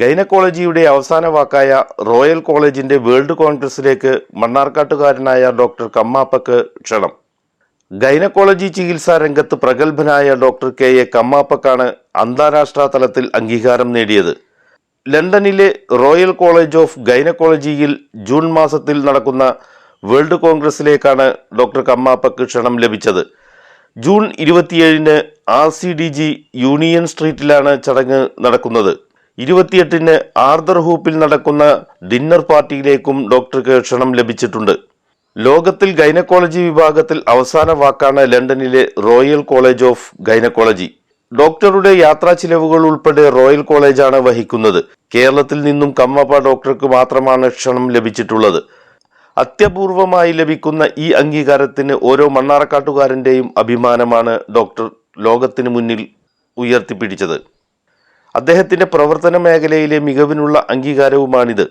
ഗൈനക്കോളജിയുടെ അവസാന വാക്കായ റോയൽ കോളേജിന്റെ വേൾഡ് കോൺഗ്രസിലേക്ക് മണ്ണാർക്കാട്ടുകാരനായ ഡോക്ടർ കമ്മാപ്പക്ക് ക്ഷണം. ഗൈനക്കോളജി ചികിത്സാ രംഗത്ത് പ്രഗത്ഭനായ ഡോക്ടർ കെ എ കമ്മാപ്പക്കാണ് അന്താരാഷ്ട്ര തലത്തിൽ അംഗീകാരം നേടിയത്. ലണ്ടനിലെ റോയൽ കോളേജ് ഓഫ് ഗൈനക്കോളജിയിൽ ജൂൺ മാസത്തിൽ നടക്കുന്ന വേൾഡ് കോൺഗ്രസിലേക്കാണ് ഡോക്ടർ കമ്മാപ്പക്ക് ക്ഷണം ലഭിച്ചത്. ജൂൺ ഇരുപത്തിയേഴിന് R C D G union സ്ട്രീറ്റിലാണ് ചടങ്ങ് നടക്കുന്നത്. ഇരുപത്തിയെട്ടിന് ആർദർ ഹൂപ്പിൽ നടക്കുന്ന ഡിന്നർ പാർട്ടിയിലേക്കും ഡോക്ടർക്ക് ക്ഷണം ലഭിച്ചിട്ടുണ്ട്. ലോകത്തിൽ ഗൈനക്കോളജി വിഭാഗത്തിൽ അവസാന വാക്കാണ് ലണ്ടനിലെ റോയൽ കോളേജ് ഓഫ് ഗൈനക്കോളജി. ഡോക്ടറുടെ യാത്രാ ചിലവുകൾ ഉൾപ്പെടെ റോയൽ കോളേജാണ് വഹിക്കുന്നത്. കേരളത്തിൽ നിന്നും കമ്മപ്പ ഡോക്ടർക്ക് മാത്രമാണ് ക്ഷണം ലഭിച്ചിട്ടുള്ളത്. അത്യപൂർവമായി ലഭിക്കുന്ന ഈ അംഗീകാരത്തിന് ഓരോ മണ്ണാറക്കാട്ടുകാരന്റെയും അഭിമാനമാണ് ഡോക്ടർ ലോകത്തിന് മുന്നിൽ ഉയർത്തിപ്പിടിച്ചത്. അദ്ദേഹത്തിന്റെ പ്രവർത്തന മേഖലയിലെ മികവിനുള്ള അംഗീകാരവുമാണിത്